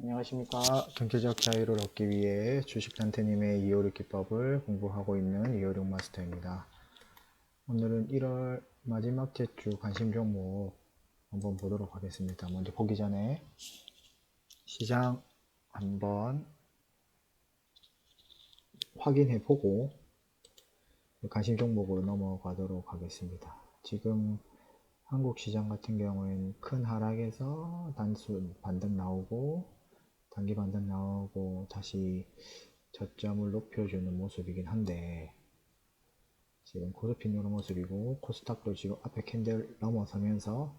안녕하십니까. 경제적 자유를 얻기 위해 주식단태님의 256 기법을 공부하고 있는 256 마스터입니다. 오늘은 1월 마지막 제주 관심 종목 한번 보도록 하겠습니다. 먼저 보기 전에 시장 한번 확인해 보고 관심 종목으로 넘어가도록 하겠습니다. 지금 한국 시장 같은 경우에는 큰 하락에서 단순 반등 나오고 단기 반등 나오고 다시 저점을 높여주는 모습이긴 한데 지금 코스피 이런 모습이고 코스닥도 지금 앞에 캔들 넘어서면서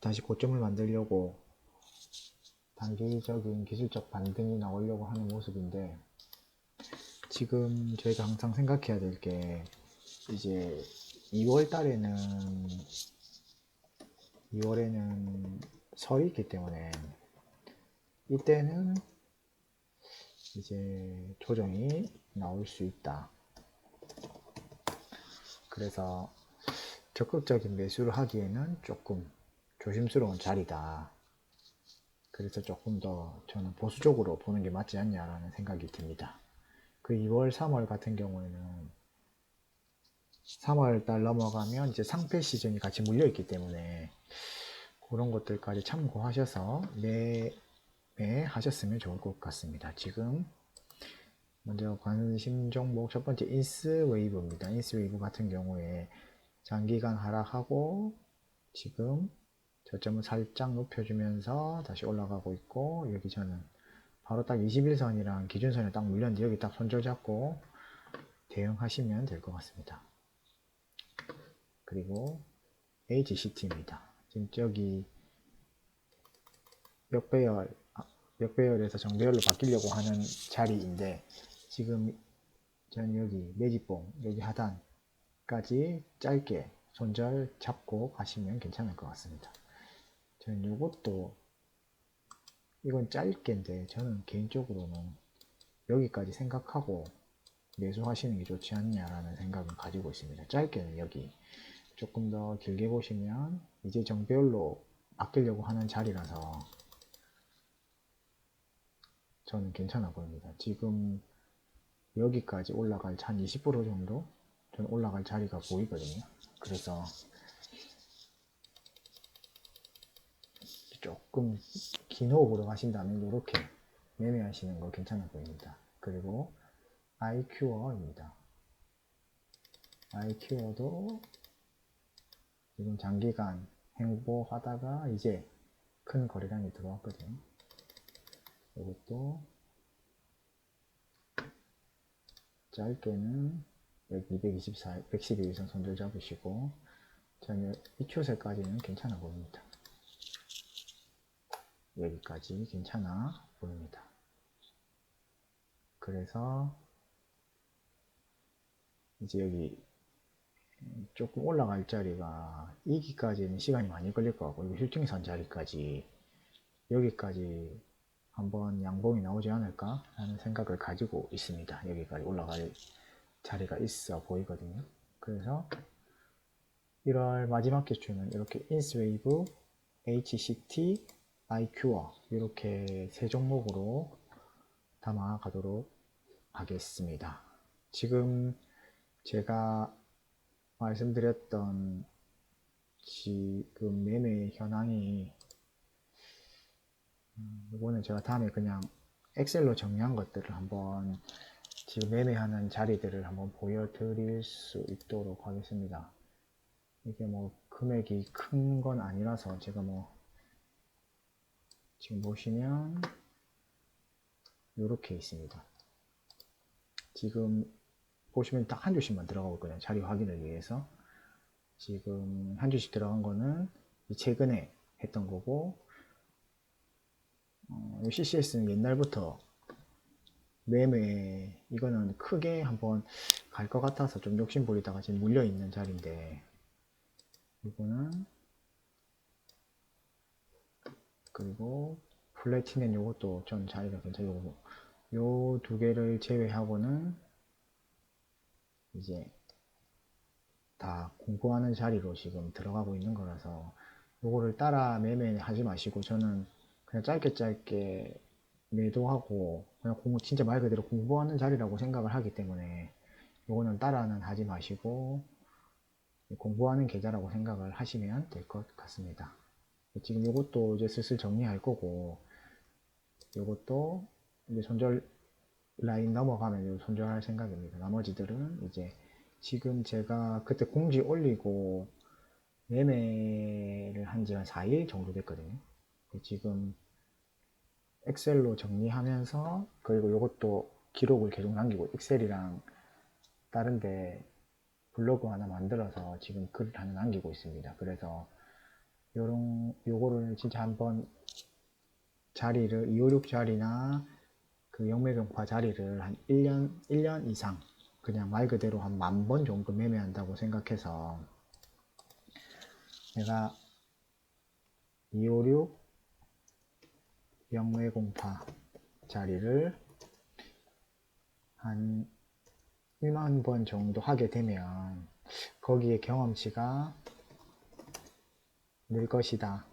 다시 고점을 만들려고 단기적인 기술적 반등이 나오려고 하는 모습인데 지금 저희가 항상 생각해야 될 게 이제 2월 달에는 2월에는 설이 있기 때문에 이때는 이제 조정이 나올 수 있다. 그래서 적극적인 매수를 하기에는 조금 조심스러운 자리다. 그래서 조금 더 저는 보수적으로 보는 게 맞지 않냐라는 생각이 듭니다. 그 2월, 3월 같은 경우에는 3월 달 넘어가면 이제 상패 시즌이 같이 물려 있기 때문에 그런 것들까지 참고하셔서 매 매 하셨으면 좋을 것 같습니다. 지금 먼저 관심 종목 첫 번째 인스 웨이브입니다. 인스 웨이브 같은 경우에 장기간 하락하고 지금 저점을 살짝 높여주면서 다시 올라가고 있고 여기 저는 바로 딱 21선이랑 기준선에 딱 물렸는데 여기 딱 손절 잡고 대응하시면 될 것 같습니다. 그리고 HCT입니다. 지금 저기 역배열, 아, 역배열에서 정배열로 바뀌려고 하는 자리인데 지금 전 여기 매집봉, 여기 하단까지 짧게 손절 잡고 가시면 괜찮을 것 같습니다. 저는 이것도 이건 짧게인데 저는 개인적으로는 여기까지 생각하고 매수하시는 게 좋지 않냐라는 생각을 가지고 있습니다. 짧게는 여기 조금 더 길게 보시면 이제 정배열로 바뀌려고 하는 자리라서 저는 괜찮아 보입니다. 지금 여기까지 올라갈 한 20% 정도 저는 올라갈 자리가 보이거든요. 그래서 조금 긴 호흡으로 가신다면 이렇게 매매하시는 거 괜찮아 보입니다. 그리고 IQ어입니다. IQ어도 지금 장기간 행보하다가 이제 큰 거래량이 들어왔거든요. 이것도 짧게는 224, 112 이상 손절 잡으시고 저는 이큐세까지는 괜찮아 보입니다. 여기까지 괜찮아 보입니다. 그래서 이제 여기 조금 올라갈 자리가 이기까지는 시간이 많이 걸릴 것 같고 이거 힐팅선 자리까지 여기까지 한번 양봉이 나오지 않을까 하는 생각을 가지고 있습니다. 여기까지 올라갈 자리가 있어 보이거든요. 그래서 1월 마지막 개주는 이렇게 인스웨이브, HCT, IQ어 이렇게 세 종목으로 담아가도록 하겠습니다. 지금 제가 말씀드렸던 지금 매매 현황이 음, 이거는 제가 다음에 그냥 엑셀로 정리한 것들을 한번 지금 매매하는 자리들을 한번 보여드릴 수 있도록 하겠습니다. 이게 뭐 금액이 큰 건 아니라서 제가 뭐 지금 보시면 이렇게 있습니다. 지금 보시면 딱한 주씩만 들어가고 있거든요. 자리 확인을 위해서. 지금 한 주씩 들어간 거는 최근에 했던 거고, 어, CCS는 옛날부터 매매, 이거는 크게 한번 갈 것 같아서 좀 욕심 부리다가 지금 물려 있는 자리인데, 이거는, 그리고 플래티넨 요것도 전 자리가 괜찮고, 요 두 개를 제외하고는 이제 다 공부하는 자리로 지금 들어가고 있는 거라서 요거를 따라 매매하지 마시고 저는 그냥 짧게 짧게 매도하고 그냥 공부 진짜 말 그대로 공부하는 자리라고 생각을 하기 때문에 요거는 따라는 하지 마시고 공부하는 계좌라고 생각을 하시면 될 것 같습니다. 지금 요것도 이제 슬슬 정리할 거고 요것도 이제 손절 라인 넘어가면 요 손절할 생각입니다. 나머지들은 이제 지금 제가 그때 공지 올리고 매매를 한 지 한 4일 정도 됐거든요. 지금 엑셀로 정리하면서 그리고 이것도 기록을 계속 남기고 엑셀이랑 다른데 블로그 하나 만들어서 지금 글을 하나 남기고 있습니다. 그래서 요런 요거를 진짜 한번 자리를 256 자리나 그 영매경파 자리를 한 1년 1년 이상 그냥 말 그대로 한 만 번 정도 매매한다고 생각해서 내가 256 영매공파 자리를 한 1만 번 정도 하게 되면 거기에 경험치가 늘 것이다.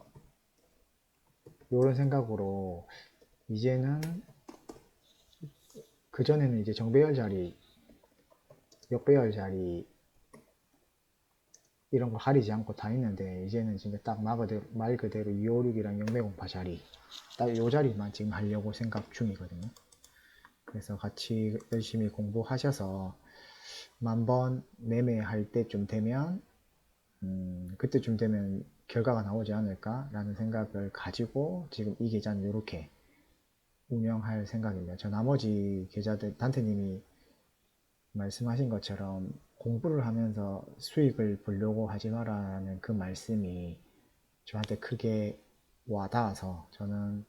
이런 생각으로 이제는 그전에는 이제 정배열 자리, 역배열 자리 이런 거 가리지 않고 다 했는데 이제는 진짜 딱 말 그대로, 말 그대로 256이랑 영매공파 자리 딱 요 자리만 지금 하려고 생각 중이거든요. 그래서 같이 열심히 공부하셔서 만번 매매할 때쯤 되면 음, 그때쯤 되면 결과가 나오지 않을까라는 생각을 가지고 지금 이 계좌는 이렇게 운영할 생각입니다. 저 나머지 계좌들 단테님이 말씀하신 것처럼 공부를 하면서 수익을 보려고 하지 마라는 그 말씀이 저한테 크게 와닿아서 저는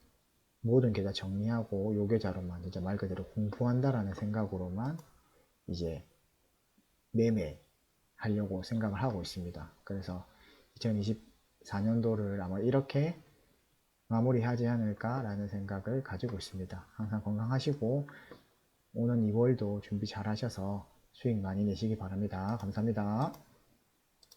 모든 계좌 정리하고 요 계좌로만 진짜 말 그대로 공부한다라는 생각으로만 이제 매매 하려고 생각을 하고 있습니다. 그래서 2024년도를 아마 이렇게 마무리하지 않을까라는 생각을 가지고 있습니다. 항상 건강하시고 오는 2월도 준비 잘 하셔서 수익 많이 내시기 바랍니다. 감사합니다.